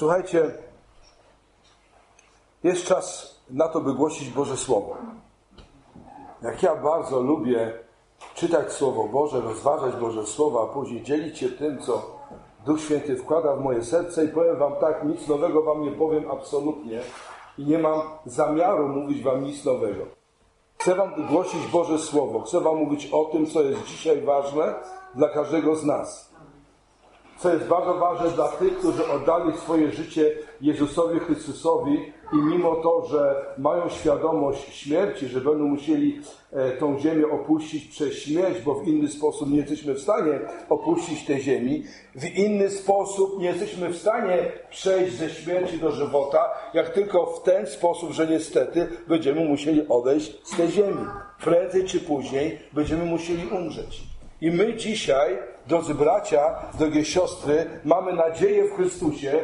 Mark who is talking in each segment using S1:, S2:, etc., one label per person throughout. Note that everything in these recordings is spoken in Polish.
S1: Słuchajcie, jest czas na to, by głosić Boże Słowo. Jak ja bardzo lubię czytać Słowo Boże, rozważać Boże Słowo, a później dzielić się tym, co Duch Święty wkłada w moje serce i powiem Wam tak, nic nowego Wam nie powiem absolutnie i nie mam zamiaru mówić Wam nic nowego. Chcę Wam głosić Boże Słowo, chcę Wam mówić o tym, co jest dzisiaj ważne dla każdego z nas co jest bardzo ważne dla tych, którzy oddali swoje życie Jezusowi Chrystusowi i mimo to, że mają świadomość śmierci, że będą musieli e, tą ziemię opuścić przez śmierć, bo w inny sposób nie jesteśmy w stanie opuścić tej ziemi, w inny sposób nie jesteśmy w stanie przejść ze śmierci do żywota, jak tylko w ten sposób, że niestety będziemy musieli odejść z tej ziemi. Prędzej czy później będziemy musieli umrzeć. I my dzisiaj, drodzy bracia, drogie siostry, mamy nadzieję w Chrystusie,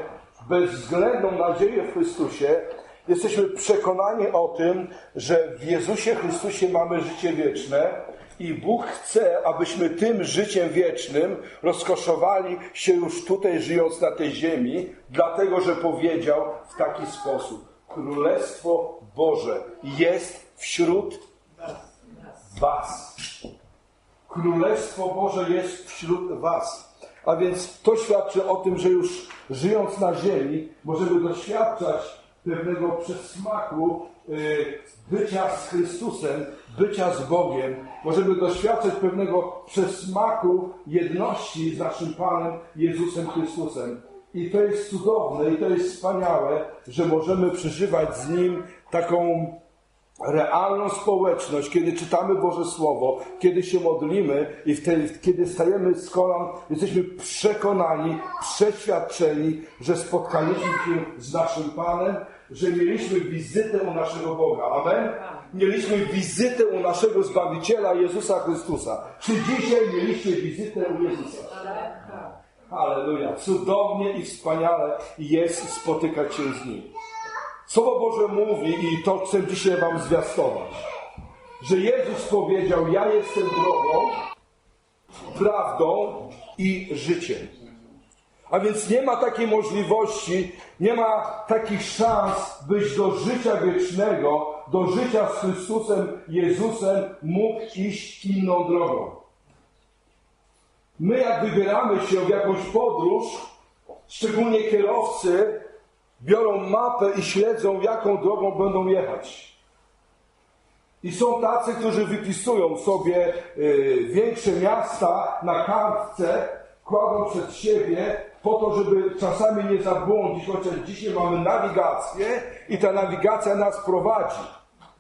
S1: bezwzględną nadzieję w Chrystusie. Jesteśmy przekonani o tym, że w Jezusie Chrystusie mamy życie wieczne i Bóg chce, abyśmy tym życiem wiecznym rozkoszowali się już tutaj, żyjąc na tej ziemi, dlatego że powiedział w taki sposób: Królestwo Boże jest wśród Was. Królestwo Boże jest wśród Was. A więc to świadczy o tym, że już żyjąc na ziemi, możemy doświadczać pewnego przesmaku y, bycia z Chrystusem, bycia z Bogiem. Możemy doświadczać pewnego przesmaku jedności z naszym Panem Jezusem Chrystusem. I to jest cudowne, i to jest wspaniałe, że możemy przeżywać z Nim taką realną społeczność, kiedy czytamy Boże Słowo, kiedy się modlimy i wtedy, kiedy stajemy z kolan, jesteśmy przekonani, przeświadczeni, że spotkaliśmy się z naszym Panem, że mieliśmy wizytę u naszego Boga. Amen? Mieliśmy wizytę u naszego Zbawiciela Jezusa Chrystusa. Czy dzisiaj mieliście wizytę u Jezusa? Halleluja. Cudownie i wspaniale jest spotykać się z Nim. Słowo Boże mówi, i to chcę dzisiaj Wam zwiastować, że Jezus powiedział: Ja jestem drogą, prawdą i życiem. A więc nie ma takiej możliwości, nie ma takich szans, byś do życia wiecznego, do życia z Chrystusem, Jezusem mógł iść inną drogą. My, jak wybieramy się w jakąś podróż, szczególnie kierowcy, biorą mapę i śledzą, jaką drogą będą jechać. I są tacy, którzy wypisują sobie y, większe miasta na kartce, kładą przed siebie po to, żeby czasami nie zabłądzić, chociaż dzisiaj mamy nawigację i ta nawigacja nas prowadzi.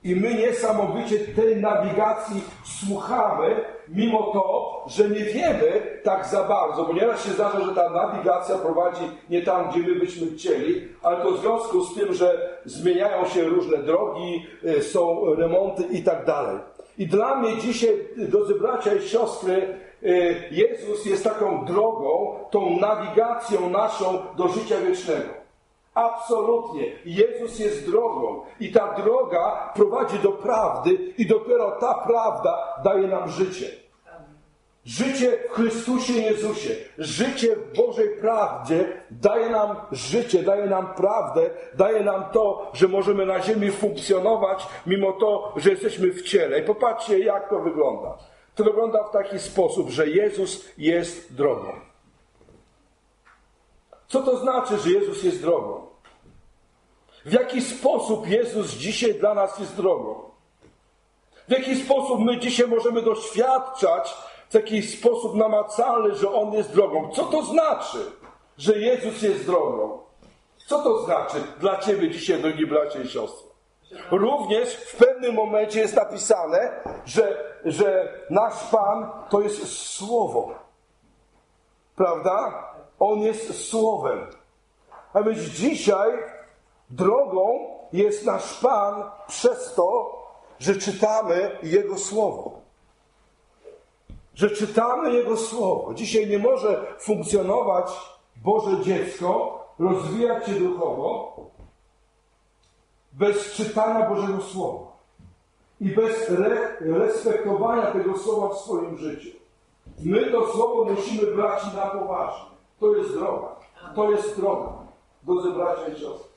S1: I my niesamowicie tej nawigacji słuchamy, mimo to, że nie wiemy tak za bardzo, bo nieraz się zdarza, że ta nawigacja prowadzi nie tam, gdzie my byśmy chcieli, ale to w związku z tym, że zmieniają się różne drogi, y, są remonty i tak dalej. I dla mnie dzisiaj, drodzy bracia i siostry, y, Jezus jest taką drogą, tą nawigacją naszą do życia wiecznego. Absolutnie. Jezus jest drogą i ta droga prowadzi do prawdy i dopiero ta prawda daje nam życie. Życie w Chrystusie Jezusie, życie w Bożej prawdzie daje nam życie, daje nam prawdę, daje nam to, że możemy na ziemi funkcjonować, mimo to, że jesteśmy w ciele. I popatrzcie, jak to wygląda. To wygląda w taki sposób, że Jezus jest drogą. Co to znaczy, że Jezus jest drogą? W jaki sposób Jezus dzisiaj dla nas jest drogą? W jaki sposób my dzisiaj możemy doświadczać w taki sposób namacalny, że On jest drogą? Co to znaczy, że Jezus jest drogą? Co to znaczy dla Ciebie dzisiaj, drogi bracia i siostry? Również w pewnym momencie jest napisane, że, że nasz Pan to jest Słowo. Prawda? On jest Słowem. A więc dzisiaj drogą jest nasz Pan przez to, że czytamy Jego Słowo. Że czytamy Jego Słowo. Dzisiaj nie może funkcjonować Boże dziecko, rozwijać się duchowo bez czytania Bożego Słowa i bez re respektowania tego Słowa w swoim życiu. My to Słowo musimy brać na poważnie. To jest droga. To jest droga. Drodzy bracia i siostry.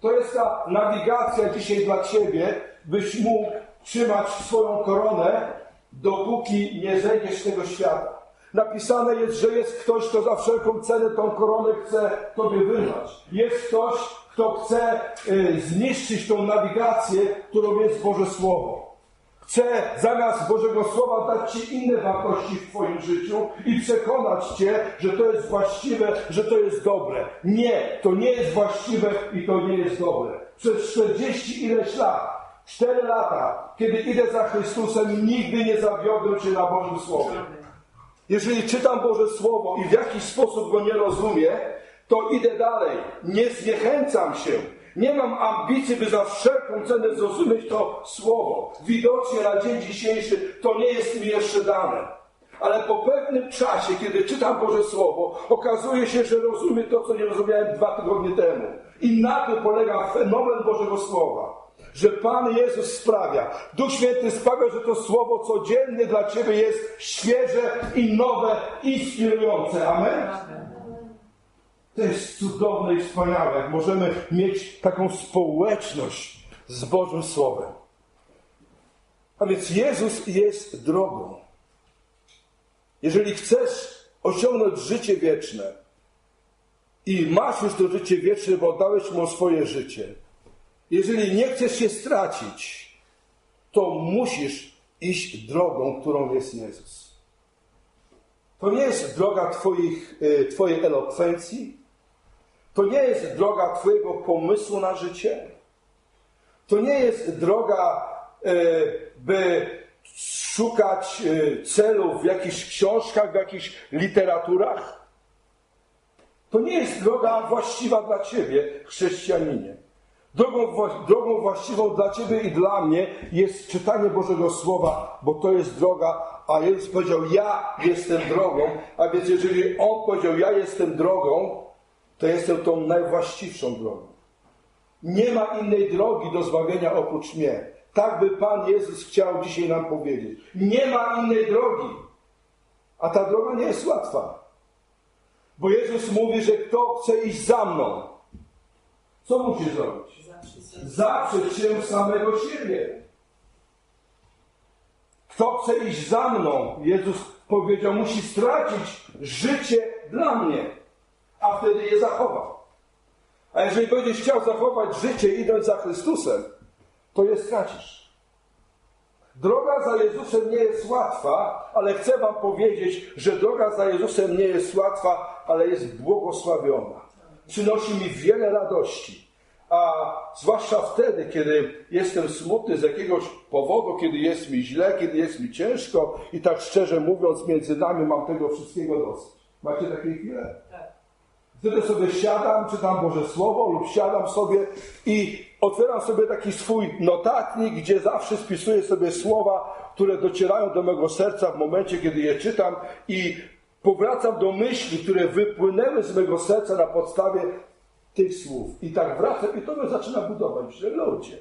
S1: To jest ta nawigacja dzisiaj dla Ciebie, byś mógł trzymać swoją koronę, dopóki nie zejdziesz z tego świata. Napisane jest, że jest ktoś, kto za wszelką cenę tą koronę chce Tobie wyrwać. Jest ktoś, kto chce y, zniszczyć tą nawigację, którą jest Boże Słowo. Chce zamiast Bożego Słowa dać Ci inne wartości w Twoim życiu i przekonać Cię, że to jest właściwe, że to jest dobre. Nie, to nie jest właściwe i to nie jest dobre. Przez 40 ileś lat, 4 lata, kiedy idę za Chrystusem, nigdy nie zawiodłem się na Bożym Słowie. Jeżeli czytam Boże Słowo i w jakiś sposób go nie rozumiem, to idę dalej. Nie zniechęcam się. Nie mam ambicji, by za wszelką cenę zrozumieć to Słowo. Widocznie na dzień dzisiejszy to nie jest mi jeszcze dane. Ale po pewnym czasie, kiedy czytam Boże Słowo, okazuje się, że rozumiem to, co nie rozumiałem dwa tygodnie temu. I na tym polega fenomen Bożego Słowa że Pan Jezus sprawia, Duch Święty sprawia, że to Słowo codziennie dla Ciebie jest świeże i nowe, inspirujące. Amen? To jest cudowne i wspaniałe, jak możemy mieć taką społeczność z Bożym Słowem. A więc Jezus jest drogą. Jeżeli chcesz osiągnąć życie wieczne i masz już to życie wieczne, bo oddałeś mu swoje życie, jeżeli nie chcesz się stracić, to musisz iść drogą, którą jest Jezus. To nie jest droga twoich, y, Twojej elokwencji, to nie jest droga Twojego pomysłu na życie, to nie jest droga, y, by szukać y, celów w jakichś książkach, w jakichś literaturach. To nie jest droga właściwa dla Ciebie, chrześcijaninie. Drogą, drogą właściwą dla Ciebie i dla mnie jest czytanie Bożego Słowa, bo to jest droga, a Jezus powiedział, ja jestem drogą, a więc jeżeli On powiedział, ja jestem drogą, to jestem tą najwłaściwszą drogą. Nie ma innej drogi do zbawienia oprócz mnie. Tak by Pan Jezus chciał dzisiaj nam powiedzieć. Nie ma innej drogi. A ta droga nie jest łatwa. Bo Jezus mówi, że kto chce iść za mną, co musi zrobić? Zaprzeć się samego siebie. Kto chce iść za mną, Jezus powiedział, musi stracić życie dla mnie, a wtedy je zachowa. A jeżeli będziesz chciał zachować życie idąc za Chrystusem, to je stracisz. Droga za Jezusem nie jest łatwa, ale chcę Wam powiedzieć, że droga za Jezusem nie jest łatwa, ale jest błogosławiona. Przynosi mi wiele radości. A zwłaszcza wtedy, kiedy jestem smutny z jakiegoś powodu, kiedy jest mi źle, kiedy jest mi ciężko i tak szczerze mówiąc, między nami mam tego wszystkiego dosyć. Macie takie chwile? Wtedy sobie siadam, czytam Boże Słowo lub siadam sobie i otwieram sobie taki swój notatnik, gdzie zawsze spisuję sobie słowa, które docierają do mego serca w momencie, kiedy je czytam i powracam do myśli, które wypłynęły z mego serca na podstawie tych słów. I tak wracam i to mnie zaczyna budować. Że ludzie,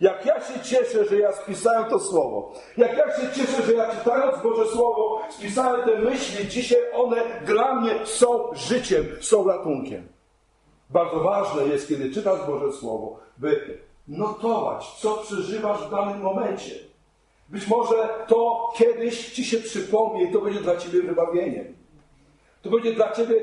S1: jak ja się cieszę, że ja spisałem to słowo, jak ja się cieszę, że ja czytając Boże Słowo, spisałem te myśli, dzisiaj one dla mnie są życiem, są ratunkiem. Bardzo ważne jest, kiedy czytasz Boże Słowo, by notować, co przeżywasz w danym momencie. Być może to kiedyś ci się przypomni i to będzie dla ciebie wybawieniem. To będzie dla ciebie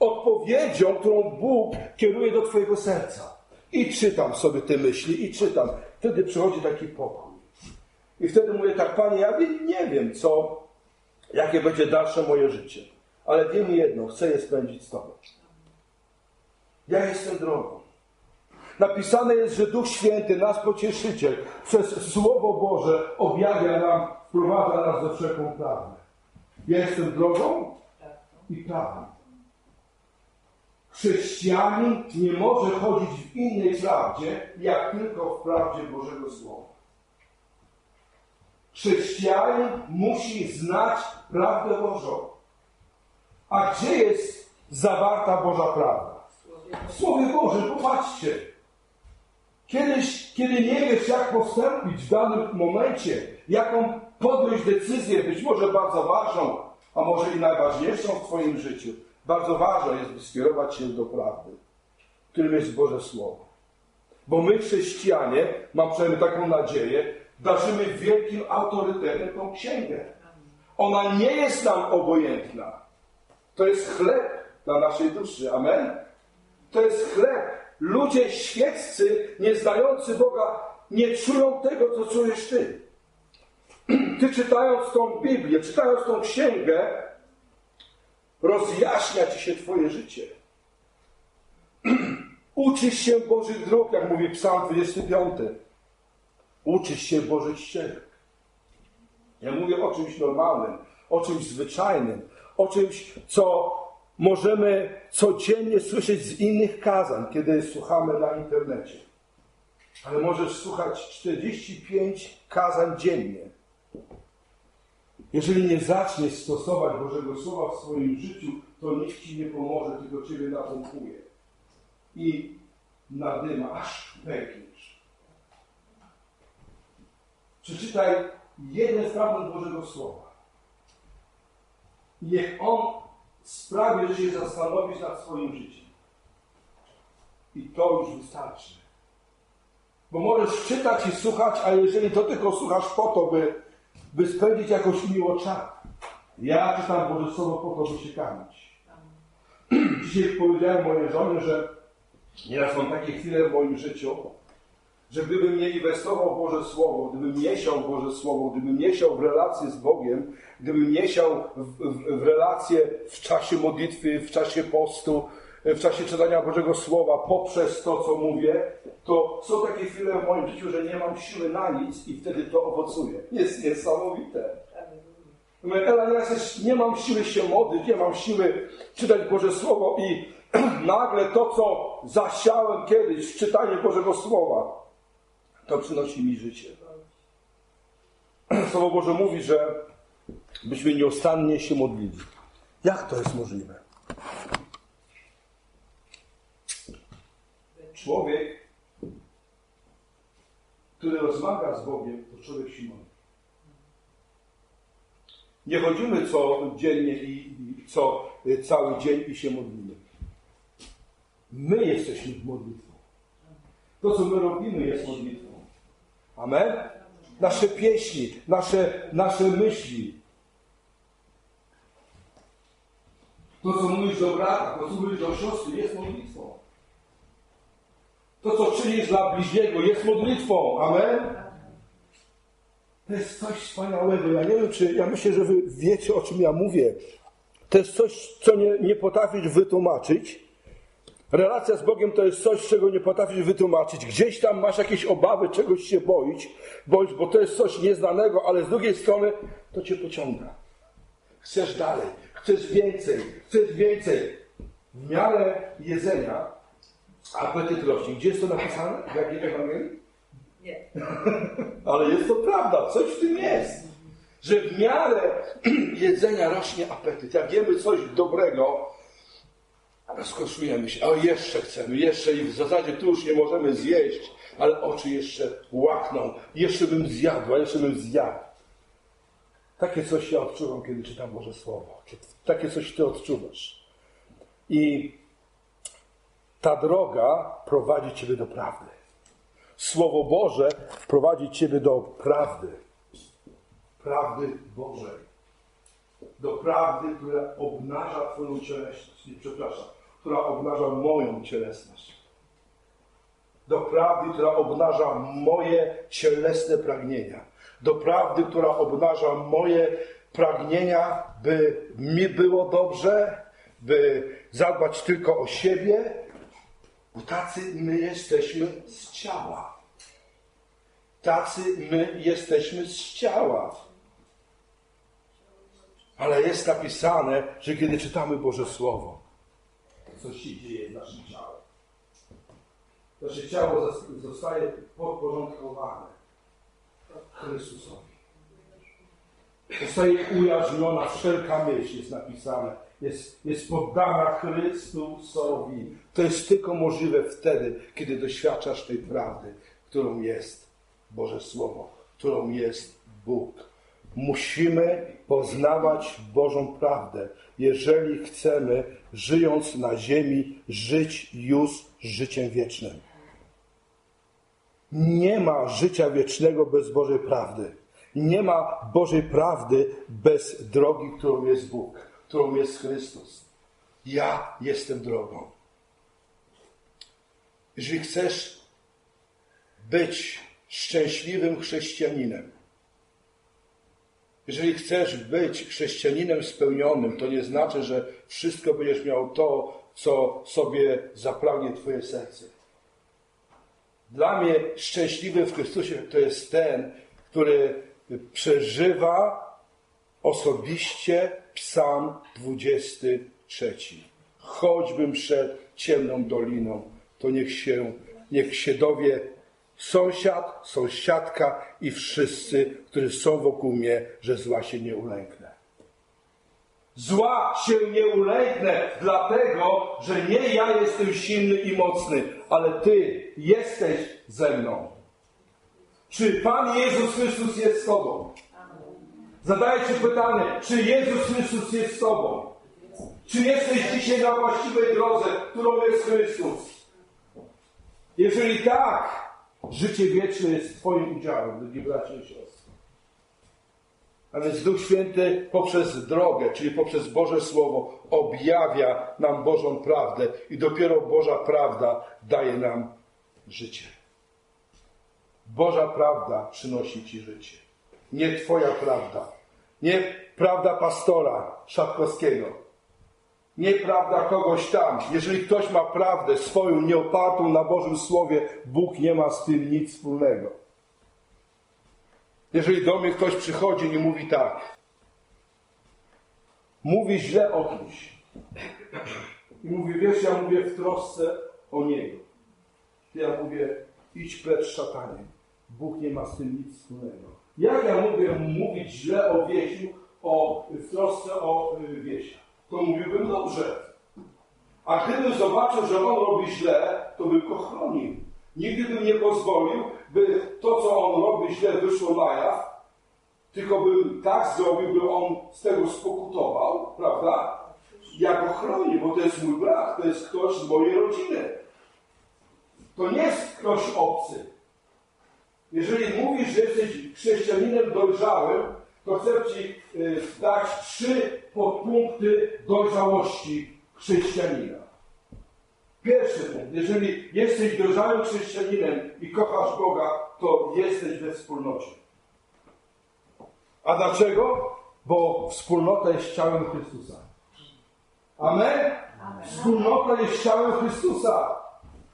S1: odpowiedzią, którą Bóg kieruje do Twojego serca. I czytam sobie te myśli, i czytam. Wtedy przychodzi taki pokój. I wtedy mówię tak, Panie, ja nie wiem, co, jakie będzie dalsze moje życie. Ale wiem jedno, chcę je spędzić z Tobą. Ja jestem drogą. Napisane jest, że Duch Święty, nasz pocieszyciel, przez Słowo Boże objawia nam, wprowadza nas ze wszelką prawdę. Ja jestem drogą i prawdą. Chrześcijanin nie może chodzić w innej prawdzie, jak tylko w prawdzie Bożego Słowa. Chrześcijanin musi znać prawdę Bożą. A gdzie jest zawarta Boża prawda? W Słowie Bożym, popatrzcie. Kiedyś, kiedy nie wiesz, jak postąpić w danym momencie, jaką podjąć decyzję, być może bardzo ważną, a może i najważniejszą w Twoim życiu, bardzo ważne jest, by skierować się do prawdy. którym jest Boże Słowo. Bo my, chrześcijanie, mam przynajmniej taką nadzieję, darzymy wielkim autorytetem tą księgę. Ona nie jest nam obojętna. To jest chleb dla naszej duszy. Amen? To jest chleb. Ludzie świeccy, nie znający Boga, nie czują tego, co czujesz ty. Ty czytając tą Biblię, czytając tą księgę, rozjaśnia ci się twoje życie. Uczysz się Bożych dróg, jak mówi Psalm 25. Uczysz się Bożych ścieżek. Ja mówię o czymś normalnym, o czymś zwyczajnym, o czymś, co możemy codziennie słyszeć z innych kazań, kiedy słuchamy na internecie. Ale możesz słuchać 45 kazań dziennie. Jeżeli nie zaczniesz stosować Bożego Słowa w swoim życiu, to nikt ci nie pomoże, tylko ciebie napompuje. I nadyma, aż pękniesz. Przeczytaj jeden fragment Bożego Słowa. Niech on sprawi, że się zastanowisz nad swoim życiem. I to już wystarczy. Bo możesz czytać i słuchać, a jeżeli to tylko słuchasz po to, by, by spędzić jakoś miło czas. Ja czytam Boże Słowo po to, by się kamić. Dzisiaj powiedziałem mojej żonie, że nieraz mam takie chwile w moim życiu, że gdybym nie inwestował w Boże Słowo, gdybym nie siał Boże Słowo, gdybym nie siał w relacje z Bogiem, gdybym nie siał w, w, w relacje w czasie modlitwy, w czasie postu, w czasie czytania Bożego Słowa, poprzez to, co mówię, to są takie chwile w moim życiu, że nie mam siły na nic i wtedy to owocuje. Jest niesamowite. Ela, nieraz nie mam siły się modlić, nie mam siły czytać Boże Słowo i nagle to, co zasiałem kiedyś w czytaniu Bożego Słowa, to przynosi mi życie. Słowo Boże mówi, że byśmy nieustannie się modlili. Jak to jest możliwe? Człowiek, który rozmawia z Bogiem, to człowiek się modli. Nie chodzimy co dziennie i co cały dzień i się modlimy. My jesteśmy modlitwą. To, co my robimy, jest modlitwą. Amen? Nasze pieśni, nasze, nasze myśli. To, co mówisz do brata, to, co mówisz do siostry, jest modlitwą. To, co czynisz dla bliźniego, jest modlitwą. Amen? To jest coś wspaniałego. Ja nie wiem, czy ja myślę, że wy wiecie, o czym ja mówię. To jest coś, co nie, nie potrafisz wytłumaczyć. Relacja z Bogiem to jest coś, czego nie potrafisz wytłumaczyć. Gdzieś tam masz jakieś obawy, czegoś się boić, boisz, bo to jest coś nieznanego, ale z drugiej strony to cię pociąga. Chcesz dalej, chcesz więcej, chcesz więcej. W miarę jedzenia apetyt rośnie. Gdzie jest to napisane? W jakiej Ewangelii?
S2: Nie.
S1: Ale jest to prawda, coś w tym jest. Że w miarę jedzenia rośnie apetyt. Jak jemy coś dobrego, rozkoszujemy się. O, jeszcze chcemy, jeszcze i w zasadzie tu już nie możemy zjeść, ale oczy jeszcze łakną. Jeszcze bym zjadła, jeszcze bym zjadł. Takie coś ja odczuwam, kiedy czytam Boże Słowo. Takie coś ty odczuwasz. I ta droga prowadzi ciebie do prawdy. Słowo Boże prowadzi ciebie do prawdy. Prawdy Bożej. Do prawdy, która obnaża Twoją cielesność. Nie, przepraszam. Która obnaża moją cielesność. Do prawdy, która obnaża moje cielesne pragnienia. Do prawdy, która obnaża moje pragnienia, by mi było dobrze, by zadbać tylko o siebie, bo tacy my jesteśmy z ciała. Tacy my jesteśmy z ciała. Ale jest napisane, że kiedy czytamy Boże Słowo, coś się dzieje z naszym ciałem. Nasze ciało zostaje podporządkowane Chrystusowi. Zostaje ujarzmiona wszelka myśl, jest napisane. Jest, jest poddana Chrystusowi. To jest tylko możliwe wtedy, kiedy doświadczasz tej prawdy, którą jest Boże Słowo, którą jest Bóg, Musimy poznawać Bożą prawdę, jeżeli chcemy, żyjąc na ziemi, żyć już życiem wiecznym. Nie ma życia wiecznego bez Bożej prawdy. Nie ma Bożej prawdy bez drogi, którą jest Bóg, którą jest Chrystus. Ja jestem drogą. Jeżeli chcesz być szczęśliwym chrześcijaninem, jeżeli chcesz być chrześcijaninem spełnionym, to nie znaczy, że wszystko będziesz miał to, co sobie zapragnie Twoje serce. Dla mnie szczęśliwy w Chrystusie to jest ten, który przeżywa osobiście Psalm 23. Choćbym szedł ciemną doliną, to niech się, niech się dowie sąsiad, sąsiadka i wszyscy, którzy są wokół mnie, że zła się nie ulęknę. Zła się nie ulęknę, dlatego, że nie ja jestem silny i mocny, ale Ty jesteś ze mną. Czy Pan Jezus Chrystus jest z Tobą? Zadaję Ci pytanie, czy Jezus Chrystus jest z Tobą? Czy jesteś dzisiaj na właściwej drodze, którą jest Chrystus? Jeżeli tak, życie wieczne jest Twoim udziałem, drogi bracia i siostry. A więc Duch Święty poprzez drogę, czyli poprzez Boże Słowo, objawia nam Bożą prawdę i dopiero Boża prawda daje nam życie. Boża prawda przynosi Ci życie. Nie Twoja prawda. Nie prawda pastora Szatkowskiego. Nie prawda kogoś tam. Jeżeli ktoś ma prawdę swoją, nieopartą na Bożym Słowie, Bóg nie ma z tym nic wspólnego. Jeżeli do mnie ktoś przychodzi i mówi tak, mówi źle o kimś i mówi, wiesz, ja mówię w trosce o niego. Ja mówię, idź precz szatanie. Bóg nie ma z tym nic wspólnego. Jak ja mówię mówić źle o Wiesiu, o, trosce o y, Wiesia? To mówiłbym dobrze. A gdybym zobaczył, że on robi źle, to bym go chronił. Nigdy bym nie pozwolił, by to, co on robi źle, wyszło na jaw, tylko bym tak zrobił, by on z tego spokutował, prawda? Ja go chronię, bo to jest mój brat, to jest ktoś z mojej rodziny. To nie jest ktoś obcy. Jeżeli mówisz, że jesteś chrześcijaninem dojrzałym, to chcę Ci y, dać trzy podpunkty dojrzałości chrześcijanina. Pierwszy punkt. Jeżeli jesteś dojrzałym chrześcijaninem i kochasz Boga, to jesteś we wspólnocie. A dlaczego? Bo wspólnota jest ciałem Chrystusa. Amen? Amen. Wspólnota jest ciałem Chrystusa.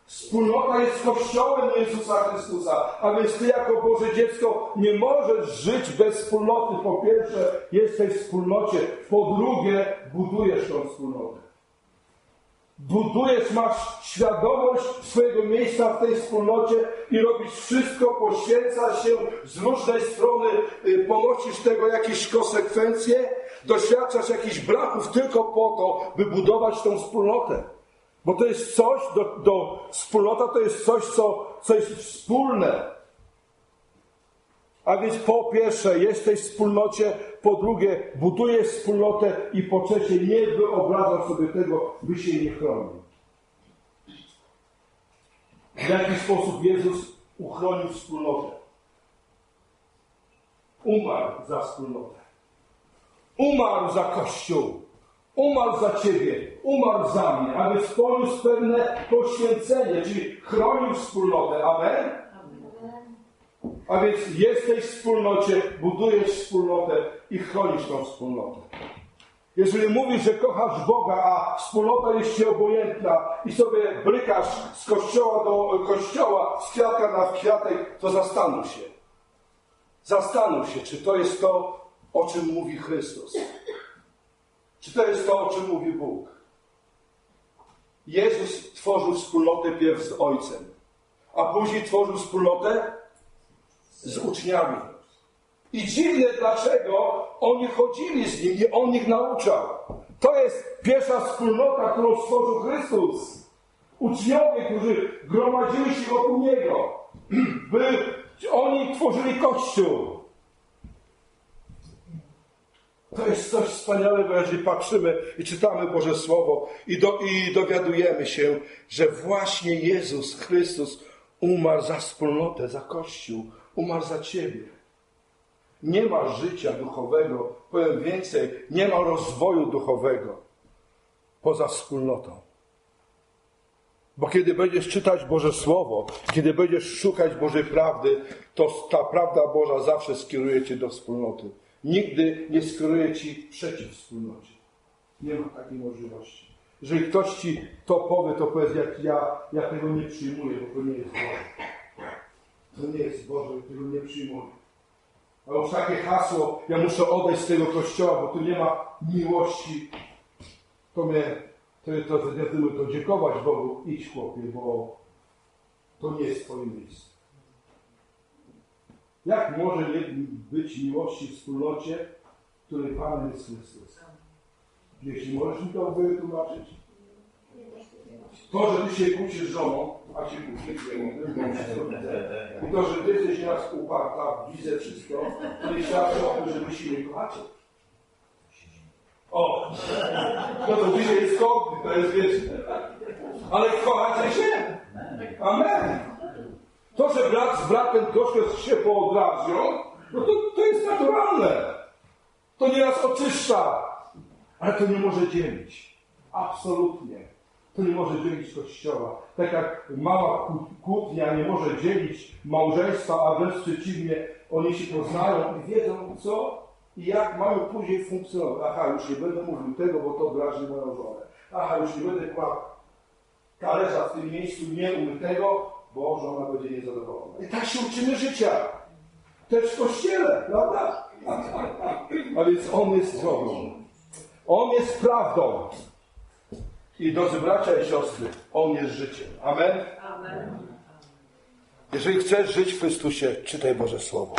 S1: Wspólnota jest Kościołem Jezusa Chrystusa, a więc Ty jako Boże dziecko nie możesz żyć bez wspólnoty. Po pierwsze, jesteś w wspólnocie. Po drugie, budujesz tą wspólnotę. Budujesz, masz świadomość swojego miejsca w tej wspólnocie i robisz wszystko, poświęcasz się z różnej strony, y, ponosisz tego jakieś konsekwencje, doświadczasz jakichś braków tylko po to, by budować tą wspólnotę. Bo to jest coś, do, do wspólnota to jest coś, co, co jest wspólne. A więc po pierwsze, jesteś w wspólnocie, po drugie, budujesz wspólnotę i po trzecie, nie wyobrażasz sobie tego, by się nie chronił. W jaki sposób Jezus uchronił wspólnotę? Umarł za wspólnotę. Umarł za Kościół. Umarł za Ciebie, umarł za mnie, aby poniósł pewne poświęcenie, czyli chronił wspólnotę. Amen? A więc jesteś w wspólnocie, budujesz wspólnotę i chronisz tą wspólnotę. Jeżeli mówisz, że kochasz Boga, a wspólnota jest ci obojętna i sobie brykasz z kościoła do kościoła, z kwiatka na kwiatek, to zastanów się. Zastanów się, czy to jest to, o czym mówi Chrystus. Czy to jest to, o czym mówi Bóg? Jezus tworzył wspólnotę pierw z Ojcem, a później tworzył wspólnotę z uczniami. I dziwne, dlaczego oni chodzili z Nim i On ich nauczał. To jest pierwsza wspólnota, którą stworzył Chrystus. Uczniowie, którzy gromadzili się wokół Niego. By oni tworzyli Kościół. To jest coś wspaniałego, jeżeli patrzymy i czytamy Boże Słowo i, do, i dowiadujemy się, że właśnie Jezus Chrystus umarł za wspólnotę, za Kościół, umarł za Ciebie. Nie ma życia duchowego, powiem więcej, nie ma rozwoju duchowego poza wspólnotą. Bo kiedy będziesz czytać Boże Słowo, kiedy będziesz szukać Bożej prawdy, to ta prawda Boża zawsze skieruje Cię do wspólnoty. Nigdy nie skieruje Ci przeciw wspólnocie. Nie ma takiej możliwości. Jeżeli ktoś Ci to powie, to powiedz, jak ja, ja tego nie przyjmuję, bo to nie jest Boże. To nie jest Boże, tego nie przyjmuję. A już takie hasło, ja muszę odejść z tego kościoła, bo tu nie ma miłości. To mnie, to, to, to, to dziękować Bogu, idź chłopie, bo to nie jest Twoje miejsce. Jak może nie być miłości w wspólnocie, której Panem jest Chrystus? Jeśli możesz mi to wytłumaczyć? To, że ty się kłócisz z żoną, a się kłócisz wszystko widzę. I to, że ty jesteś nieraz uparta, widzę wszystko, to nie świadczy o tym, że wy się nie kochacie. O! No to dzisiaj jest konflikt, to jest wieczne. Ale kochacie się. Amen. To, że brat z bratem troszkę się poodrażnią, no to, to jest naturalne. To nieraz oczyszcza, ale to nie może dzielić. Absolutnie. To nie może dzielić Kościoła. Tak jak mała kłó- kłótnia nie może dzielić małżeństwa, a wręcz przeciwnie, oni się poznają i wiedzą co i jak mają później funkcjonować. Aha, już nie będę mówił tego, bo to drażni moją żonę. Aha, już nie będę kładł talerza w tym miejscu nieumytego, bo żona będzie niezadowolona. I tak się uczymy życia. Też w kościele, prawda? A więc On jest drogą. On jest prawdą. I drodzy bracia i siostry, On jest życiem. Amen?
S2: Amen.
S1: Jeżeli chcesz żyć w Chrystusie, czytaj Boże Słowo.